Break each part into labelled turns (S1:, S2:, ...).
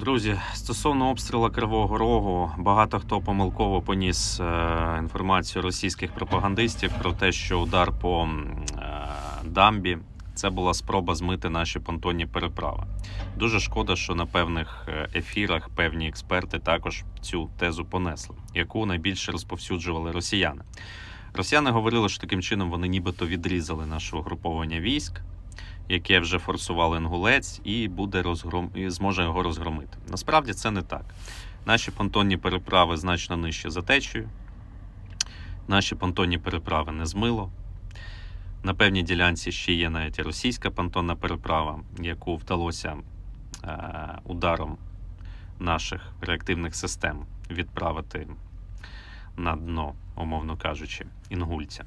S1: Друзі, стосовно обстрілу Кривого Рогу, багато хто помилково поніс е, інформацію російських пропагандистів про те, що удар по е, дамбі це була спроба змити наші понтонні переправи. Дуже шкода, що на певних е, ефірах певні експерти також цю тезу понесли, яку найбільше розповсюджували росіяни. Росіяни говорили, що таким чином вони нібито відрізали наше угруповання військ яке вже форсував інгулець, і буде розгром... і зможе його розгромити. Насправді це не так. Наші понтонні переправи значно нижче за течею. Наші понтонні переправи не змило. На певній ділянці ще є навіть російська понтонна переправа, яку вдалося е, ударом наших реактивних систем відправити на дно, умовно кажучи, інгульця.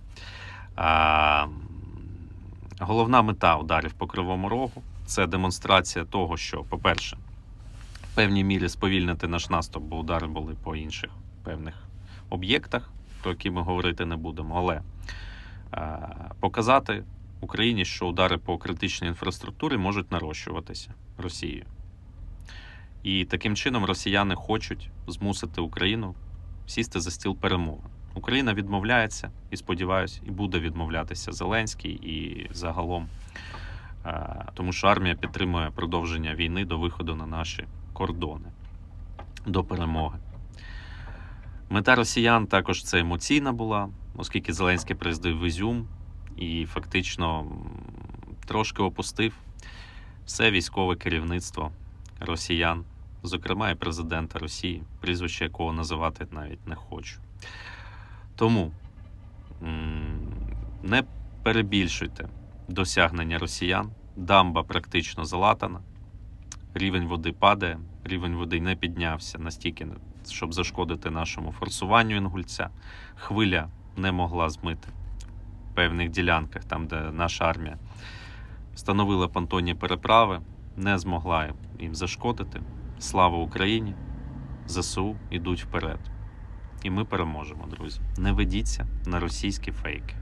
S1: Головна мета ударів по кривому рогу це демонстрація того, що, по-перше, в певній мірі сповільнити наш наступ, бо удари були по інших певних об'єктах, про які ми говорити не будемо, але е, показати Україні, що удари по критичній інфраструктурі можуть нарощуватися Росією. І таким чином росіяни хочуть змусити Україну сісти за стіл перемовин. Україна відмовляється і сподіваюся, і буде відмовлятися Зеленський і загалом, е, тому що армія підтримує продовження війни до виходу на наші кордони до перемоги. Мета росіян також це емоційна була, оскільки Зеленський приїздив в Ізюм і фактично трошки опустив все військове керівництво росіян, зокрема і президента Росії, прізвище якого називати навіть не хочу. Тому не перебільшуйте досягнення росіян. Дамба практично залатана, рівень води падає, рівень води не піднявся настільки, щоб зашкодити нашому форсуванню інгульця. Хвиля не могла змити в певних ділянках, там, де наша армія встановила понтонні переправи, не змогла їм зашкодити. Слава Україні! ЗСУ йдуть вперед. І ми переможемо, друзі. Не ведіться на російські фейки.